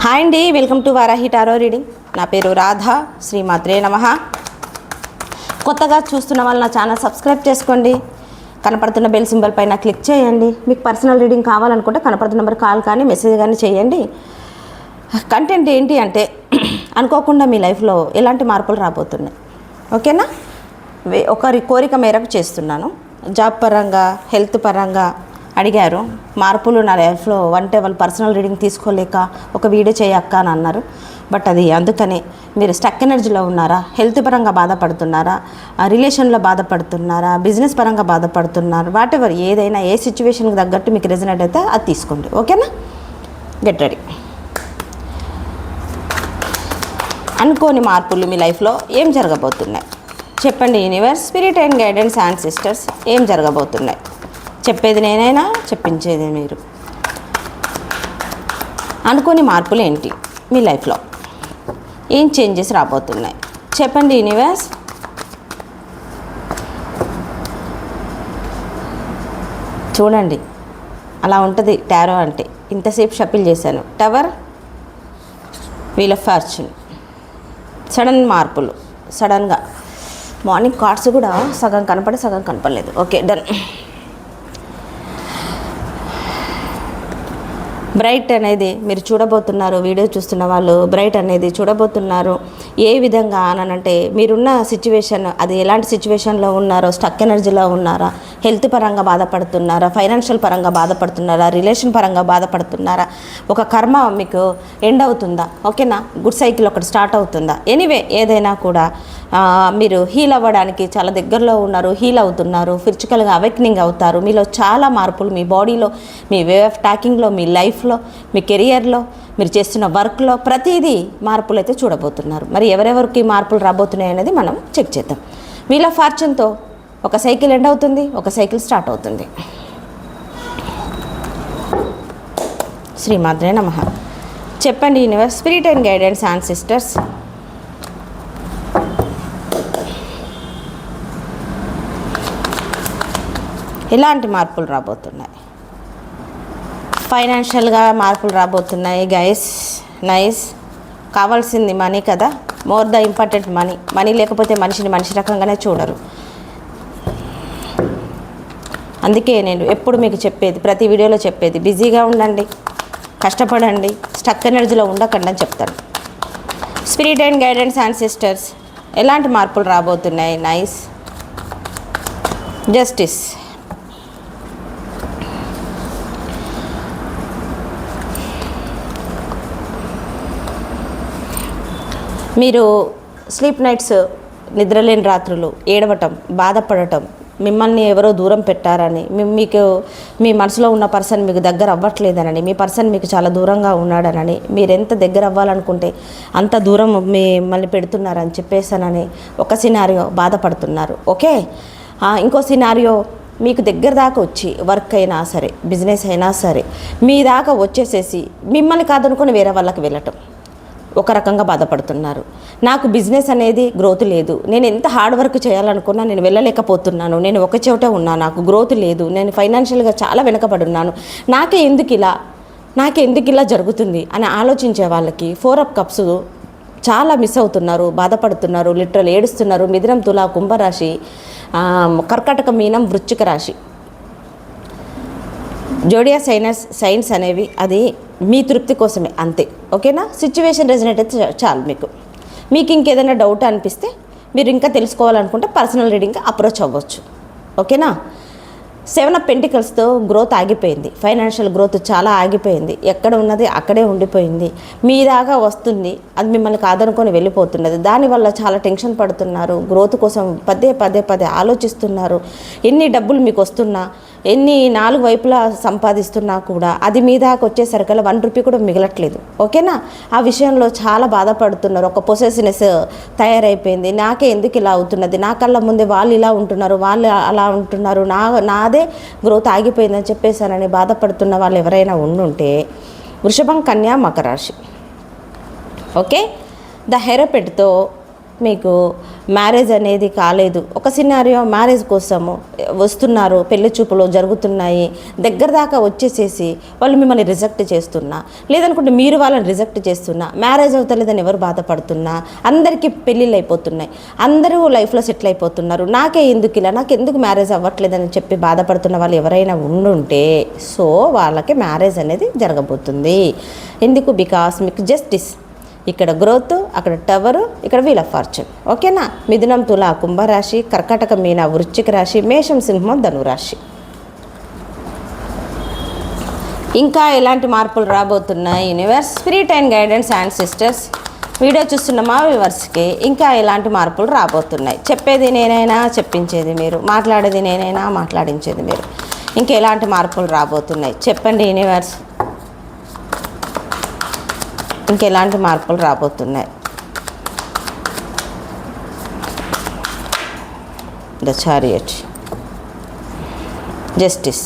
Hi అండి welcome to Varahi tarot reading. నా పేరు రాధ శ్రీమాత్రే నమ. కొత్తగా చూస్తున్న వాళ్ళు నా ఛానల్ సబ్స్క్రైబ్ చేసుకోండి. కనపడుతున్న బెల్ సింబల్ పైన క్లిక్ చేయండి. మీకు పర్సనల్ రీడింగ్ కావాలనుకుంటే కనపడుతున్న నెంబర్ కాల్ కానీ మెసేజ్ కానీ చేయండి. కంటెంట్ ఏంటి అంటే అనుకోకుండా మీ లైఫ్లో ఎలాంటి మార్పులు రాబోతున్నాయి. ఓకేనా? వే- ఒకరి కోరిక మేరకు చేస్తున్నాను. జాబ్ పరంగా హెల్త్ పరంగా అడిగారు. మార్పులు నా లైఫ్లో అంటే వాళ్ళు పర్సనల్ రీడింగ్ తీసుకోలేక ఒక వీడియో చేయక్క అని అన్నారు. బట్ అది అందుకనే మీరు స్టక్ ఎనర్జీలో ఉన్నారా? హెల్త్ పరంగా బాధపడుతున్నారా? రిలేషన్లో బాధపడుతున్నారా? బిజినెస్ పరంగా బాధపడుతున్నారు? వాట్ ఎవర్ ఏదైనా ఏ సిచ్యువేషన్కి తగ్గట్టు మీకు రెజనెట్ అయితే అది తీసుకోండి. ఓకేనా? Get ready. అనుకోని మార్పులు మీ లైఫ్లో ఏం జరగబోతున్నాయి? చెప్పండి universe spirit and guidance and sisters ఏం జరగబోతున్నాయి? చెప్పేది నేనైనా చెప్పించేది మీరు. అనుకోని మార్పులు ఏంటి మీ లైఫ్లో? ఏం చేంజెస్ రాబోతున్నాయి? చెప్పండి యూనివర్స్. చూడండి అలా ఉంటుంది టారో అంటే. ఇంతసేపు షపిల్ చేశాను. Tower wheel of fortune. Sudden మార్పులు సడన్గా. మార్నింగ్ కార్డ్స్ కూడా సగం కనపడి సగం కనపడలేదు. Okay done. బ్రైట్ అనేది మీరు చూడబోతున్నారు వీడియో చూస్తున్న వాళ్ళు బ్రైట్ అనేది చూడబోతున్నారు. ఏ విధంగా అనంటే మీరున్న సిచ్యువేషన్ అది ఎలాంటి సిచ్యువేషన్లో ఉన్నారో స్టక్ ఎనర్జీలో ఉన్నారా? హెల్త్ పరంగా బాధపడుతున్నారా? ఫైనాన్షియల్ పరంగా బాధపడుతున్నారా? రిలేషన్ పరంగా బాధపడుతున్నారా? ఒక కర్మ మీకు ఎండ్ అవుతుందా? ఓకేనా గుడ్ సైకిల్ ఒకటి స్టార్ట్ అవుతుందా? ఎనీవే ఏదైనా కూడా మీరు హీల్ అవ్వడానికి చాలా దగ్గరలో ఉన్నారు హీల్ అవుతున్నారు ఫిజికల్గా అవేక్నింగ్ అవుతారు. మీలో చాలా మార్పులు మీ బాడీలో మీ వే ఆఫ్ టాకింగ్లో మీ లైఫ్లో మీ కెరియర్లో మీరు చేస్తున్న వర్క్లో ప్రతిదీ మార్పులు అయితే చూడబోతున్నారు. మరి ఎవరెవరికి మార్పులు రాబోతున్నాయి అనేది మనం చెక్ చేద్దాం. వీళ్ళ ఫార్చ్యూన్తో ఒక సైకిల్ ఎండ్ అవుతుంది ఒక సైకిల్ స్టార్ట్ అవుతుంది. శ్రీమాద్రే నమ. చెప్పండి universe spirit and guidance and sisters. ఎలాంటి మార్పులు రాబోతున్నాయి? ఫైనాన్షియల్గా మార్పులు రాబోతున్నాయి గైస్ నైస్ కావాల్సింది మనీ కదా. More the important money money లేకపోతే మనిషిని మనిషి రకంగానే చూడరు. అందుకే నేను ఎప్పుడు మీకు చెప్పేది ప్రతి వీడియోలో చెప్పేది బిజీగా ఉండండి కష్టపడండి స్టక్ ఎనర్జీలో ఉండకండి అని చెప్తాను. Spirit and guidance and sisters ఎలాంటి మార్పులు రాబోతున్నాయి? నైస్ జస్టిస్ మీరు స్లీప్ నైట్స్ నిద్రలేని రాత్రులు ఏడవటం బాధపడటం మిమ్మల్ని ఎవరో దూరం పెట్టారని మీకు మీ మనసులో ఉన్న పర్సన్ మీకు దగ్గర అవ్వట్లేదనని మీ పర్సన్ మీకు చాలా దూరంగా ఉన్నాడనని మీరు ఎంత దగ్గర అవ్వాలనుకుంటే అంత దూరం మిమ్మల్ని పెడుతున్నారని చెప్పేసానని ఒక సినారియో బాధపడుతున్నారు. ఓకే? ఇంకో సినారియో మీకు దగ్గర దాకా వచ్చి వర్క్ అయినా సరే బిజినెస్ అయినా సరే మీ దాకా వచ్చేసేసి మిమ్మల్ని కాదనుకుని వేరే వాళ్ళకి వెళ్ళటం. ఒక రకంగా బాధపడుతున్నారు. నాకు బిజినెస్ అనేది గ్రోత్ లేదు. నేను ఎంత హార్డ్ వర్క్ చేయాలనుకున్నా నేను వెళ్ళలేకపోతున్నాను. నేను ఒక చోట ఉన్నా నాకు గ్రోత్ లేదు. నేను ఫైనాన్షియల్గా చాలా వెనకబడి ఉన్నాను నాకే ఎందుకు ఇలా? నాకే ఎందుకు ఇలా జరుగుతుంది? అని ఆలోచించే వాళ్ళకి ఫోర్ అప్ కప్స్ చాలా మిస్ అవుతున్నారు బాధపడుతున్నారు లిటరల్ ఏడుస్తున్నారు. మిథునం తుల కుంభరాశి ఆ, కర్కాటక మీనం వృశ్చిక రాశి. జోడియా సైనస్ సైన్స్ అనేవి అది మీ తృప్తి కోసమే అంతే. ఓకేనా? సిచ్యువేషన్ రెజనేట్ అయితే చాలు మీకు. మీకు ఇంకేదైనా డౌట్ అనిపిస్తే మీరు ఇంకా తెలుసుకోవాలనుకుంటే పర్సనల్ రీడింగ్కి అప్రోచ్ అవ్వచ్చు. ఓకేనా? సెవెన్ ఆఫ్ పెంటికల్స్తో గ్రోత్ ఆగిపోయింది. ఫైనాన్షియల్ గ్రోత్ చాలా ఆగిపోయింది. ఎక్కడ ఉన్నది అక్కడే ఉండిపోయింది. మీ దాకా వస్తుంది. అది మిమ్మల్ని కాదనుకొని వెళ్ళిపోతున్నది. దానివల్ల చాలా టెన్షన్ పడుతున్నారు. గ్రోత్ కోసం పదే పదే పదే ఆలోచిస్తున్నారు. ఎన్ని డబ్బులు మీకు వస్తున్నా ఎన్ని నాలుగు వైపులా సంపాదిస్తున్నా కూడా అది మీ దాకా వచ్చేసరికల్లా వన్ రూపీ కూడా మిగలట్లేదు. ఓకేనా? ఆ విషయంలో చాలా బాధపడుతున్నారు. ఒక పొసెసినెస్ తయారైపోయింది. నాకే ఎందుకు ఇలా అవుతున్నది? నా కళ్ళ ముందే వాళ్ళు ఇలా ఉంటున్నారు వాళ్ళు అలా ఉంటున్నారు. నా నాదే గ్రోత్ ఆగిపోయిందని చెప్పేసానని బాధపడుతున్న వాళ్ళు ఎవరైనా ఉండుంటే వృషభం కన్యా మకరాశి ఓకే? ద హెరపెట్తో మీకు మ్యారేజ్ అనేది కాలేదు. ఒక సినారియో మ్యారేజ్ కోసము వస్తున్నారు పెళ్ళి చూపులు జరుగుతున్నాయి. దగ్గర దాకా వచ్చేసేసి వాళ్ళు మిమ్మల్ని రిజెక్ట్ చేస్తున్నా లేదనుకుంటే మీరు వాళ్ళని రిజెక్ట్ చేస్తున్నా మ్యారేజ్ అవుతలేదని ఎవరు బాధపడుతున్నా అందరికీ పెళ్ళిళ్ళు అయిపోతున్నాయి. అందరూ లైఫ్లో సెటిల్ అయిపోతున్నారు. నాకే ఎందుకు ఇలా? నాకు ఎందుకు మ్యారేజ్ అవ్వట్లేదని చెప్పి బాధపడుతున్న వాళ్ళు ఎవరైనా ఉండుంటే సో వాళ్ళకి మ్యారేజ్ అనేది జరగబోతుంది. ఎందుకు? బికాస్ మీకు జస్టిస్ ఇక్కడ గ్రోత్ అక్కడ టవరు ఇక్కడ వీల్ ఆఫ్ ఫార్చ్యూన్. ఓకేనా? మిథునం తుల కుంభరాశి కర్కాటక మీన వృశ్చిక రాశి మేషం సింహం ధనురాశి ఇంకా ఎలాంటి మార్పులు రాబోతున్నాయి? Universe spirit and guidance and sisters video చూస్తున్న మా వ్యూవర్స్కి ఇంకా ఎలాంటి మార్పులు రాబోతున్నాయి? చెప్పేది నేనైనా చెప్పించేది మీరు. మాట్లాడేది నేనైనా మాట్లాడించేది మీరు. ఇంకా ఎలాంటి మార్పులు రాబోతున్నాయి? చెప్పండి యూనివర్స్ ఇంకెలాంటి మార్పులు రాబోతున్నాయి? ద చారియట్ జస్టిస్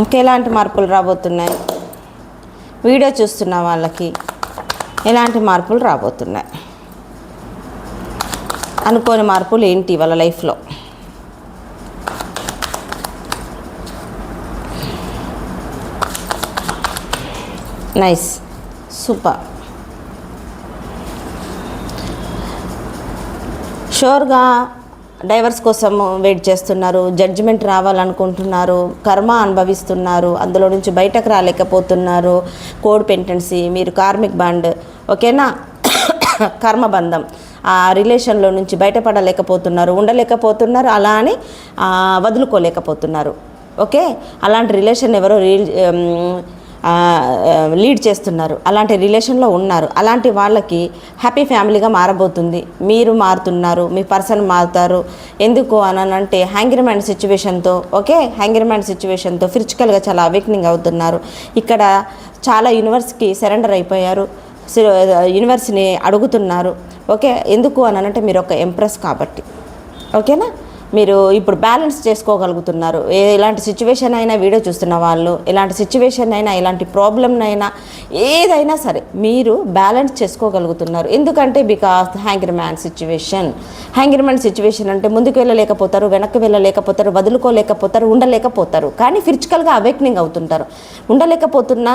ఇంకెలాంటి మార్పులు రాబోతున్నాయి? వీడియో చూస్తున్న వాళ్ళకి ఎలాంటి మార్పులు రాబోతున్నాయి? అనుకోని మార్పులు ఏంటి వాళ్ళ లైఫ్లో? నైస్. సూపర్. షూర్గా డైవర్స్ కోసం వెయిట్ చేస్తున్నారు జడ్జిమెంట్ రావాలనుకుంటున్నారు కర్మ అనుభవిస్తున్నారు అందులో నుంచి బయటకు రాలేకపోతున్నారు కోడ్ పెంటెన్సీ మీరు కార్మిక్ బాండ్ ఓకేనా? కర్మబంధం ఆ రిలేషన్లో నుంచి బయటపడలేకపోతున్నారు ఉండలేకపోతున్నారు అలా అని వదులుకోలేకపోతున్నారు. ఓకే? అలాంటి రిలేషన్ ఎవరో రీల్ లీడ్ చేస్తున్నారు. అలాంటి రిలేషన్లో ఉన్నారు. అలాంటి వాళ్ళకి హ్యాపీ ఫ్యామిలీగా మారబోతుంది. మీరు మారుతున్నారు మీ పర్సన్ మారుతారు. ఎందుకు అని అంటే హ్యాంగర్ సిచ్యువేషన్తో ఓకే? హ్యాంగర్ సిచ్యువేషన్తో ఫిజికల్గా చాలా అవేక్నింగ్ అవుతున్నారు. ఇక్కడ చాలా యూనివర్స్కి సరెండర్ అయిపోయారు. యూనివర్స్ని అడుగుతున్నారు. ఓకే? ఎందుకు అని అంటే మీరు ఒక ఎంప్రెస్ కాబట్టి. ఓకేనా? మీరు ఇప్పుడు బ్యాలెన్స్ చేసుకోగలుగుతున్నారు. ఏ ఎలాంటి సిచ్యువేషన్ అయినా వీడియో చూస్తున్న వాళ్ళు ఎలాంటి సిచ్యువేషన్ అయినా ఎలాంటి ప్రాబ్లమ్ అయినా ఏదైనా సరే మీరు బ్యాలెన్స్ చేసుకోగలుగుతున్నారు. ఎందుకంటే because hanger man situation hanger man situation అంటే ముందుకు వెళ్ళలేకపోతారు వెనక్కి వెళ్ళలేకపోతారు వదులుకోలేకపోతారు ఉండలేకపోతారు. కానీ ఫిజికల్గా అవేక్నింగ్ అవుతుంటారు. ఉండలేకపోతున్నా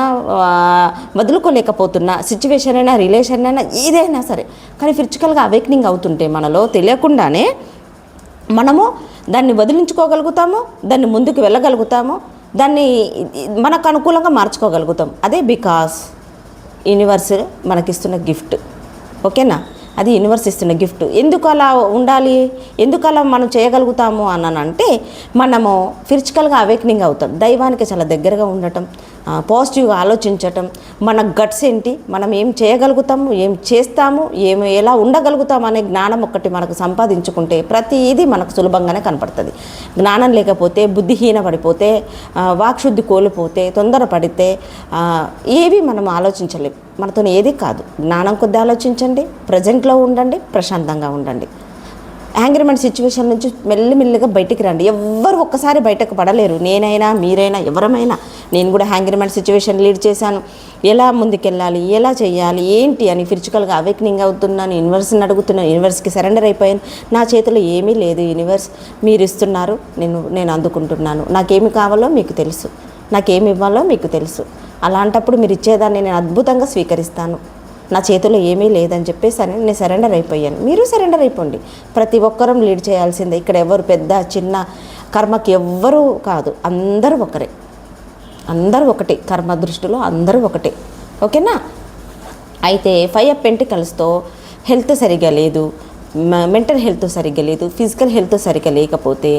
వదులుకోలేకపోతున్నా సిచ్యువేషన్ అయినా రిలేషన్ అయినా ఏదైనా సరే. కానీ ఫిజికల్గా అవేక్నింగ్ అవుతుంటే మనలో తెలియకుండానే మనము దాన్ని వదిలించుకోగలుగుతాము దాన్ని ముందుకు వెళ్ళగలుగుతాము దాన్ని మనకు అనుకూలంగా మార్చుకోగలుగుతాం. అదే బికాస్ యూనివర్స్ మనకిస్తున్న గిఫ్ట్ ఓకేనా? అది యూనివర్స్ ఇస్తున్న గిఫ్ట్ ఎందుకు అలా ఉండాలి? ఎందుకు అలా మనం చేయగలుగుతాము అని అంటే మనము ఫిజికల్గా అవేక్నింగ్ అవుతాం. దైవానికి చాలా దగ్గరగా ఉండటం పాజిటివ్గా ఆలోచించటం. మన గట్స్ ఏంటి? మనం ఏం చేయగలుగుతాము? ఏం చేస్తాము? ఏం ఎలా ఉండగలుగుతాం అనే జ్ఞానం ఒకటి మనకు సంపాదించుకుంటే ప్రతిదీ మనకు సులభంగానే కనపడుతుంది. జ్ఞానం లేకపోతే బుద్ధిహీన పడిపోతే వాక్శుద్ధి కోల్పోతే తొందరపడితే పడితే ఏవి మనం ఆలోచించలేం. మనతో ఏది కాదు. జ్ఞానం కొద్ది ఆలోచించండి ప్రజెంట్లో ఉండండి ప్రశాంతంగా ఉండండి. యాంగ్రిమెంట్ సిచ్యువేషన్ నుంచి మెల్లిమెల్లిగా బయటికి రండి. ఎవ్వరు ఒక్కసారి బయటకు పడలేరు. నేనైనా మీరైనా ఎవరమైనా నేను కూడా హ్యాంగ్రిమెంట్ సిచ్యువేషన్ లీడ్ చేశాను. ఎలా ముందుకెళ్ళాలి? ఎలా చేయాలి? ఏంటి అని ఫిజికల్గా అవేక్నింగ్ అవుతున్నాను. యూనివర్స్ని అడుగుతున్నాను యూనివర్స్కి సరెండర్ అయిపోయాను. నా చేతిలో ఏమీ లేదు. యూనివర్స్ మీరు ఇస్తున్నారు. నేను నేను అందుకుంటున్నాను. నాకేమి కావాలో మీకు తెలుసు. నాకేమి ఇవ్వాలో మీకు తెలుసు. అలాంటప్పుడు మీరు ఇచ్చేదాన్ని నేను అద్భుతంగా స్వీకరిస్తాను. నా చేతిలో ఏమీ లేదని చెప్పేసి అని నేను సరెండర్ అయిపోయాను. మీరు సరెండర్ అయిపోండి. ప్రతి ఒక్కరం లీడ్ చేయాల్సిందే. ఇక్కడ ఎవరు పెద్ద చిన్న కర్మకి ఎవ్వరూ కాదు. అందరూ ఒకరే. అందరూ ఒకటే. కర్మ దృష్టిలో అందరూ ఒకటే. ఓకేనా? అయితే ఫైవ్ అప్ పెంటికల్స్తో హెల్త్ సరిగా లేదు. మెంటల్ హెల్త్ సరిగ్గా లేదు ఫిజికల్ హెల్త్ సరిగ్గా లేకపోతే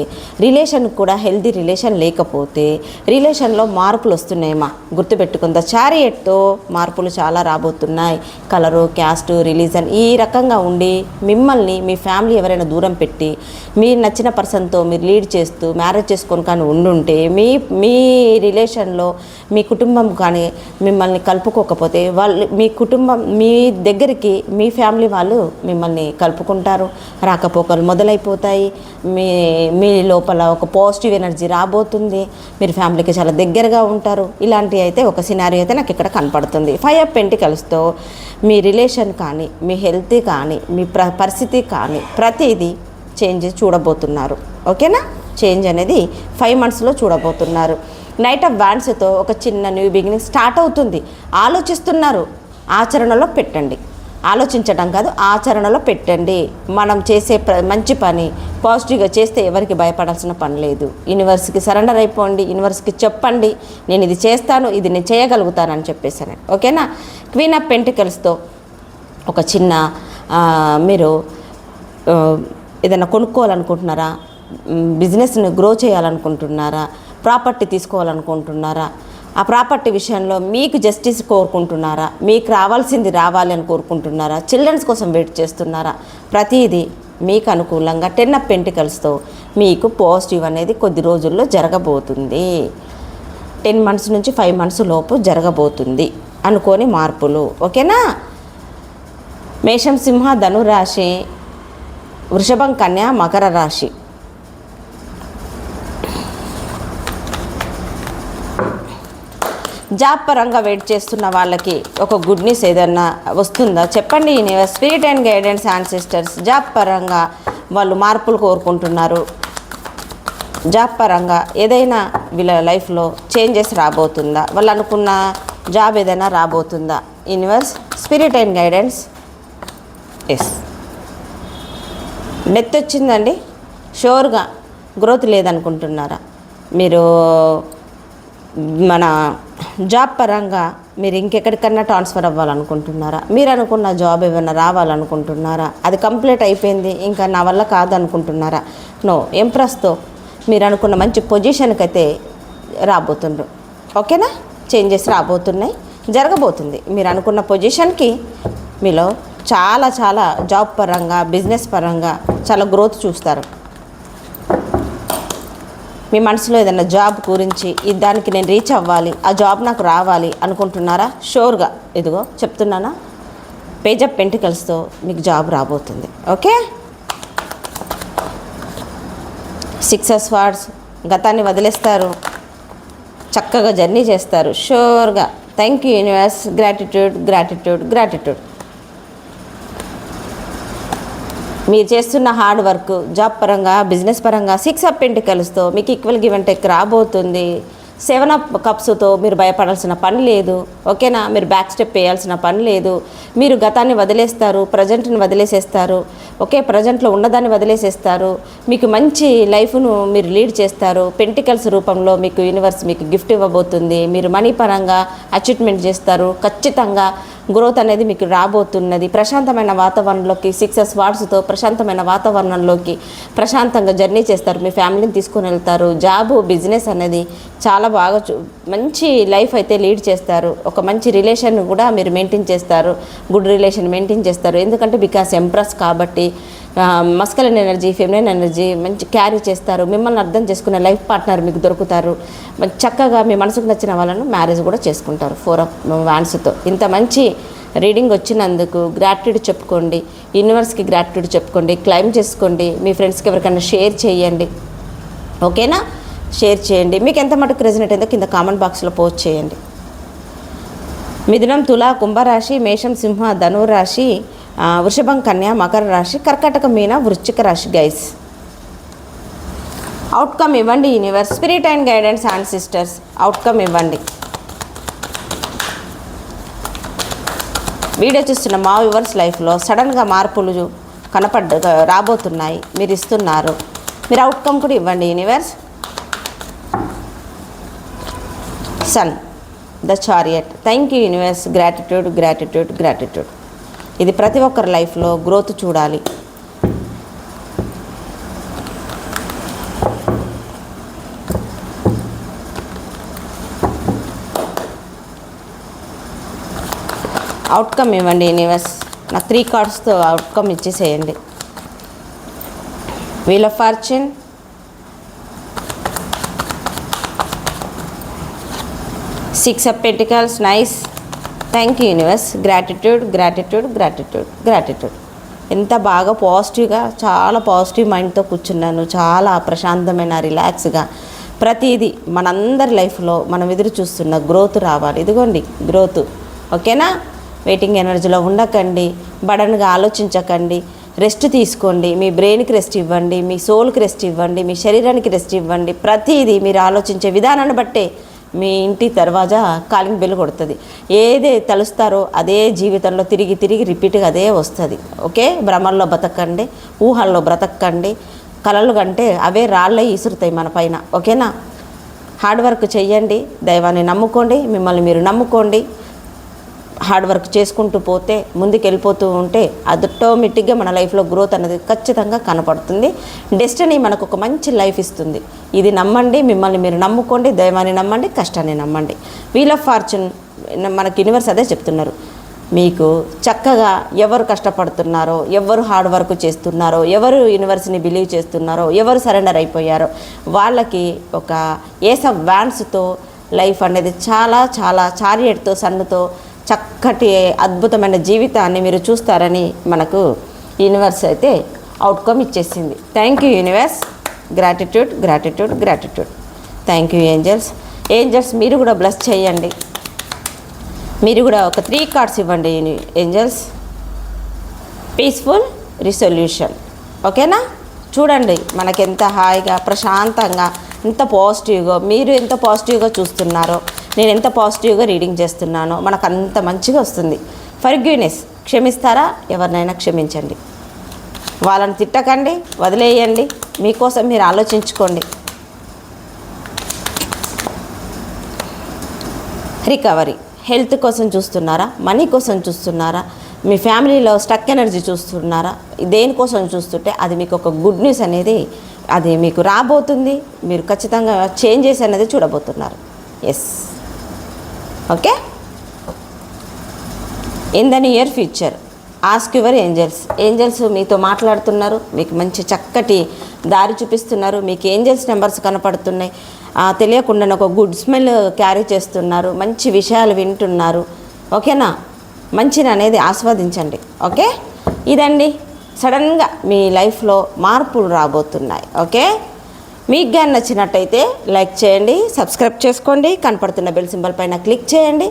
రిలేషన్ కూడా హెల్తీ రిలేషన్ లేకపోతే రిలేషన్లో మార్పులు వస్తున్నాయమ్మా. గుర్తుపెట్టుకుందా? చారియట్తో మార్పులు చాలా రాబోతున్నాయి. కలరు క్యాస్ట్ రిలీజన్ ఈ రకంగా ఉండి మిమ్మల్ని మీ ఫ్యామిలీ ఎవరైనా దూరం పెట్టి మీరు నచ్చిన పర్సన్తో మీరు లీడ్ చేస్తూ మ్యారేజ్ చేసుకొని కానీ ఉండుంటే మీ మీ రిలేషన్లో మీ కుటుంబం కానీ మిమ్మల్ని కలుపుకోకపోతే వాళ్ళు మీ కుటుంబం మీ దగ్గరికి మీ ఫ్యామిలీ వాళ్ళు మిమ్మల్ని కలుపుకుంటారు. ఉంటారు రాకపోకలు మొదలైపోతాయి. మీ మీ లోపల ఒక పాజిటివ్ ఎనర్జీ రాబోతుంది. మీరు ఫ్యామిలీకి చాలా దగ్గరగా ఉంటారు. ఇలాంటివి అయితే ఒక సినారీ అయితే నాకు ఇక్కడ కనపడుతుంది. ఫైవ్ అప్ పెంటికల్స్తో మీ రిలేషన్ కానీ మీ హెల్త్ కానీ మీ ప్ర పరిస్థితి కానీ ప్రతిదీ చేంజ్ చూడబోతున్నారు. ఓకేనా? చేంజ్ అనేది ఫైవ్ మంత్స్లో చూడబోతున్నారు. నైట్ ఆఫ్ వ్యాన్స్తో ఒక చిన్న న్యూ బిగినింగ్ స్టార్ట్ అవుతుంది. ఆలోచిస్తున్నారు. ఆచరణలో పెట్టండి. ఆలోచించడం కాదు ఆచరణలో పెట్టండి. మనం చేసే ప్ర మంచి పని పాజిటివ్గా చేస్తే ఎవరికి భయపడాల్సిన పని లేదు. యూనివర్స్కి సరెండర్ అయిపోండి యూనివర్స్కి చెప్పండి నేను ఇది చేస్తాను ఇది నేను చేయగలుగుతానని చెప్పేసాను. ఓకేనా? క్వీన్ ఆఫ్ పెంటికల్స్తో ఒక చిన్న మీరు ఏదైనా కొనుక్కోవాలనుకుంటున్నారా? బిజినెస్ని గ్రో చేయాలనుకుంటున్నారా? ప్రాపర్టీ తీసుకోవాలనుకుంటున్నారా? ఆ ప్రాపర్టీ విషయంలో మీకు జస్టిస్ కోరుకుంటున్నారా? మీకు రావాల్సింది రావాలి అని కోరుకుంటున్నారా? చిల్డ్రన్స్ కోసం వెయిట్ చేస్తున్నారా? ప్రతిదీ మీకు అనుకూలంగా టెన్ అప్ పెంటికల్స్తో మీకు పాజిటివ్ అనేది కొద్ది రోజుల్లో జరగబోతుంది. టెన్ మంత్స్ నుంచి ఫైవ్ మంత్స్ లోపు జరగబోతుంది అనుకోని మార్పులు. ఓకేనా? మేషం సింహ ధను రాశి వృషభం కన్యా మకర రాశి. జాబ్ పరంగా వెయిట్ చేస్తున్న వాళ్ళకి ఒక గుడ్ న్యూస్ ఏదన్నా వస్తుందా? చెప్పండి spirit and guidance ancestors job పరంగా వాళ్ళు మార్పులు కోరుకుంటున్నారు. జాబ్ పరంగా ఏదైనా వీళ్ళ లైఫ్లో చేంజెస్ రాబోతుందా? వాళ్ళు అనుకున్న జాబ్ ఏదైనా రాబోతుందా? Universe spirit and guidance yes death వచ్చిందండి. షూర్గా గ్రోత్ లేదనుకుంటున్నారా? మీరు మన జాబ్ పరంగా మీరు ఇంకెక్కడికన్నా ట్రాన్స్ఫర్ అవ్వాలనుకుంటున్నారా? మీరు అనుకున్న జాబ్ ఏమైనా రావాలనుకుంటున్నారా? అది కంప్లీట్ అయిపోయింది ఇంకా నా వల్ల కాదనుకుంటున్నారా? నో ఎంప్రెస్తో మీరు అనుకున్న మంచి పొజిషన్కి అయితే రాబోతుండ్రు. ఓకేనా? చేంజెస్ రాబోతున్నాయి జరగబోతుంది. మీరు అనుకున్న పొజిషన్కి మీలో చాలా చాలా జాబ్ పరంగా బిజినెస్ పరంగా చాలా గ్రోత్ చూస్తారు. మీ మనసులో ఏదైనా జాబ్ గురించి దానికి నేను రీచ్ అవ్వాలి ఆ జాబ్ నాకు రావాలి అనుకుంటున్నారా? షూర్గా. ఇదిగో చెప్తున్నానా? పేజ్ ఆఫ్ పెంటికల్స్తో మీకు జాబ్ రాబోతుంది. ఓకే? సిక్సెస్ వార్డ్స్ గతాన్ని వదిలేస్తారు. చక్కగా జర్నీ చేస్తారు. షూర్గా. Thank you universe. Gratitude gratitude gratitude. మీరు చేస్తున్న హార్డ్ వర్క్ జాబ్ పరంగా బిజినెస్ పరంగా సిక్స్ అప్ పెంటికల్స్తో మీకు ఈక్వల్ గివెన్ టెక్ రాబోతుంది. సెవెన్ అప్ కప్స్తో మీరు భయపడాల్సిన పని లేదు. ఓకేనా? మీరు బ్యాక్ స్టెప్ వేయాల్సిన పని లేదు. మీరు గతాన్ని వదిలేస్తారు ప్రజెంట్ని వదిలేసేస్తారు. ఓకే? ప్రజెంట్లో ఉన్నదాన్ని వదిలేసేస్తారు. మీకు మంచి లైఫ్ను మీరు లీడ్ చేస్తారు. పెంటికల్స్ రూపంలో మీకు యూనివర్స్ మీకు గిఫ్ట్ ఇవ్వబోతుంది. మీరు మనీ పరంగా అచీవ్మెంట్ చేస్తారు. ఖచ్చితంగా గ్రోత్ అనేది మీకు రాబోతున్నది. ప్రశాంతమైన వాతావరణంలోకి సిక్సెస్ వార్డ్స్తో ప్రశాంతమైన వాతావరణంలోకి ప్రశాంతంగా జర్నీ చేస్తారు. మీ ఫ్యామిలీని తీసుకొని వెళ్తారు. జాబు బిజినెస్ అనేది చాలా బాగా చూ మంచి లైఫ్ అయితే లీడ్ చేస్తారు. ఒక మంచి రిలేషన్ కూడా మీరు మెయింటైన్ చేస్తారు. గుడ్ రిలేషన్ మెయింటైన్ చేస్తారు. ఎందుకంటే బికాస్ ఎంప్రెస్ కాబట్టి మస్కలిన్ ఎనర్జీ ఫెమినైన్ ఎనర్జీ మంచి క్యారీ చేస్తారు. మిమ్మల్ని అర్థం చేసుకునే లైఫ్ పార్ట్నర్ మీకు దొరుకుతారు. చక్కగా మీ మనసుకు నచ్చిన వాళ్ళను మ్యారేజ్ కూడా చేసుకుంటారు. ఫోర్ ఆఫ్ వ్యాన్స్తో ఇంత మంచి రీడింగ్ వచ్చినందుకు గ్రాట్యూడ్ చెప్పుకోండి. యూనివర్స్కి గ్రాట్యూడ్ చెప్పుకోండి. క్లైమ్ చేసుకోండి. మీ ఫ్రెండ్స్కి ఎవరికైనా షేర్ చేయండి. ఓకేనా షేర్ చేయండి. మీకు ఎంత మటుకు రెజినేట్ అయిందో కింద కామెంట్ బాక్స్లో పోస్ట్ చేయండి. మిథునం తుల కుంభరాశి మేషం సింహ ధనురాశి రాశి వృషభం కన్యా మకర రాశి కర్కాటక మీన వృశ్చిక రాశి గైస్. అవుట్కమ్ ఇవ్వండి universe spirit and guidance ancestors outcome ఇవ్వండి. వీడియో చూస్తున్న మా వ్యూవర్స్ లైఫ్లో సడన్గా మార్పులు కనపడ్డ రాబోతున్నాయి. మీరు ఇస్తున్నారు. మీరు అవుట్కమ్ కూడా ఇవ్వండి universe sun the chariot thank you universe gratitude gratitude gratitude ఇది ప్రతి ఒక్కరి లైఫ్లో గ్రోత్ చూడాలి. అవుట్కమ్ ఇవ్వండి యూనివర్స్ నాకు త్రీ కార్డ్స్తో అవుట్కమ్ ఇచ్చేసేయండి. Wheel of fortune six of pentacles nice thank you universe. Gratitude gratitude gratitude gratitude. ఎంత బాగా పాజిటివ్గా చాలా పాజిటివ్ మైండ్తో కూర్చున్నాను. చాలా ప్రశాంతమైన రిలాక్స్గా. ప్రతిదీ మనందరి లైఫ్లో మనం ఎదురు చూస్తున్న గ్రోత్ రావాలి. ఇదిగోండి గ్రోత్. ఓకేనా? వెయిటింగ్ ఎనర్జీలో ఉండకండి. బడన్గా ఆలోచించకండి. రెస్ట్ తీసుకోండి. మీ బ్రెయిన్కి రెస్ట్ ఇవ్వండి. మీ సోల్కి రెస్ట్ ఇవ్వండి. మీ శరీరానికి రెస్ట్ ఇవ్వండి. ప్రతిదీ మీరు ఆలోచించే విధానాన్ని బట్టే మీ ఇంటి దర్వాజా కాలింగ్ బెల్ కొడుతుంది. ఏది తలుస్తారో అదే జీవితంలో తిరిగి తిరిగి రిపీట్గా అదే వస్తుంది. ఓకే? భ్రమల్లో బతకండి ఊహల్లో బ్రతకండి కలలు కంటే అవే రాళ్ళే ఇసురుతాయి మన పైన. ఓకేనా? హార్డ్ వర్క్ చెయ్యండి దైవాన్ని నమ్ముకోండి మిమ్మల్ని మీరు నమ్ముకోండి. హార్డ్ వర్క్ చేసుకుంటూ పోతే ముందుకు వెళ్ళిపోతూ ఉంటే ఆటోమేటిక్గా మన లైఫ్లో గ్రోత్ అనేది ఖచ్చితంగా కనపడుతుంది. డెస్టినీ మనకు ఒక మంచి లైఫ్ ఇస్తుంది. ఇది నమ్మండి మిమ్మల్ని మీరు నమ్ముకోండి దైవాన్ని నమ్మండి కష్టాన్ని నమ్మండి. వీల్ ఆఫ్ ఫార్చ్యూన్ మనకి యూనివర్స్ అదే చెప్తున్నారు. మీకు చక్కగా ఎవరు కష్టపడుతున్నారో ఎవరు హార్డ్ వర్క్ చేస్తున్నారో ఎవరు యూనివర్స్ని బిలీవ్ చేస్తున్నారో ఎవరు సరెండర్ అయిపోయారో వాళ్ళకి ఒక ఏస వ్యాన్స్తో లైఫ్ అనేది చాలా చాలా చారియట్తో సన్నుతో చక్కటి అద్భుతమైన జీవితాన్ని మీరు చూస్తారని మనకు యూనివర్స్ అయితే అవుట్కమ్ ఇచ్చేసింది. Thank you universe gratitude gratitude gratitude thank you angels angels మీరు కూడా బ్లెస్ చేయండి. మీరు కూడా ఒక త్రీ కార్డ్స్ ఇవ్వండి ఏంజల్స్ పీస్ఫుల్ రిసొల్యూషన్ ఓకేనా చూడండి మనకి ఎంత హాయిగా ప్రశాంతంగా ఎంత పాజిటివ్గా మీరు ఎంత పాజిటివ్గా చూస్తున్నారో. నేను ఎంత పాజిటివ్గా రీడింగ్ చేస్తున్నానో మనకు అంత మంచిగా వస్తుంది. ఫర్గ్యూనెస్ క్షమిస్తారా? ఎవరినైనా క్షమించండి. వాళ్ళని తిట్టకండి వదిలేయండి. మీకోసం మీరు ఆలోచించుకోండి. రికవరీ. హెల్త్ కోసం చూస్తున్నారా? మనీ కోసం చూస్తున్నారా? మీ ఫ్యామిలీలో స్టక్ ఎనర్జీ చూస్తున్నారా? దేనికోసం చూస్తుంటే అది మీకు ఒక గుడ్ న్యూస్ అనేది అది మీకు రాబోతుంది. మీరు ఖచ్చితంగా చేంజెస్ అనేది చూడబోతున్నారు. Yes okay? In the near future ask your angels angels మీతో మాట్లాడుతున్నారు మీకు మంచి చక్కటి దారి చూపిస్తున్నారు మీకు ఏంజల్స్ నెంబర్స్ కనపడుతున్నాయి. తెలియకుండా ఒక గుడ్ స్మెల్ క్యారీ చేస్తున్నారు మంచి విషయాలు వింటున్నారు. ఓకేనా? మంచిని అనేది ఆస్వాదించండి. ఓకే? ఇదండి. సడన్గా మీ లైఫ్లో మార్పులు రాబోతున్నాయి. ఓకే? మీకు కానీ నచ్చినట్టయితే లైక్ చేయండి సబ్స్క్రైబ్ చేసుకోండి కనపడుతున్న బెల్ సింబల్ పైన క్లిక్ చేయండి.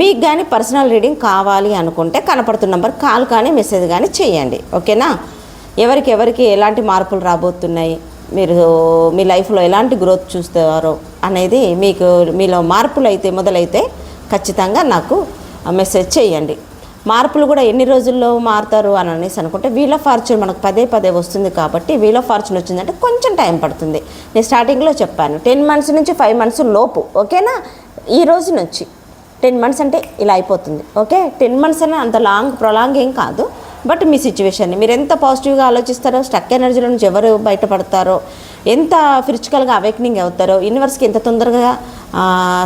మీకు కానీ పర్సనల్ రీడింగ్ కావాలి అనుకుంటే కనపడుతున్న నెంబర్ కాల్ కానీ మెసేజ్ కానీ చేయండి. ఓకేనా? ఎవరికి ఎవరికి ఎలాంటి మార్పులు రాబోతున్నాయి మీరు మీ లైఫ్లో ఎలాంటి గ్రోత్ చూస్తారో అనేది మీకు మీలో మార్పులు అయితే మొదలైతే ఖచ్చితంగా నాకు మెసేజ్ చేయండి. మార్పులు కూడా ఎన్ని రోజుల్లో మారుతారు అని అనేసి అనుకుంటే వీల్ ఆఫ్ ఫార్చ్యూన్ మనకు పదే పదే వస్తుంది కాబట్టి వీల్ ఆఫ్ ఫార్చ్యూన్ వచ్చిందంటే కొంచెం టైం పడుతుంది. నేను స్టార్టింగ్లో చెప్పాను టెన్ మంత్స్ నుంచి ఫైవ్ మంత్స్ లోపు ఓకేనా? ఈ రోజు నుంచి. టెన్ మంత్స్ అంటే ఇలా అయిపోతుంది ఓకే? టెన్ మంత్స్ అనే అంత లాంగ్ ప్రొలాంగ్ ఏం కాదు. బట్ మీ సిచ్యువేషన్ని మీరు ఎంత పాజిటివ్గా ఆలోచిస్తారో స్టక్ ఎనర్జీలో నుంచి ఎవరు బయటపడతారో ఎంత ఫిజికల్గా అవేక్నింగ్ అవుతారో యూనివర్స్కి ఎంత తొందరగా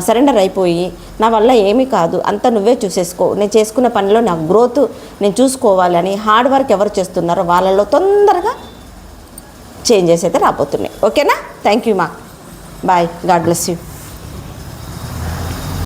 సరెండర్ అయిపోయి నా వల్ల ఏమీ కాదు అంతా నువ్వే చూసేసుకో. నేను చేసుకున్న పనిలో నా గ్రోత్ నేను చూసుకోవాలని హార్డ్ వర్క్ ఎవరు చేస్తున్నారో వాళ్ళలో తొందరగా చేంజెస్ అయితే రాబోతున్నాయి. ఓకేనా థ్యాంక్ యూ మా. Bye god bless you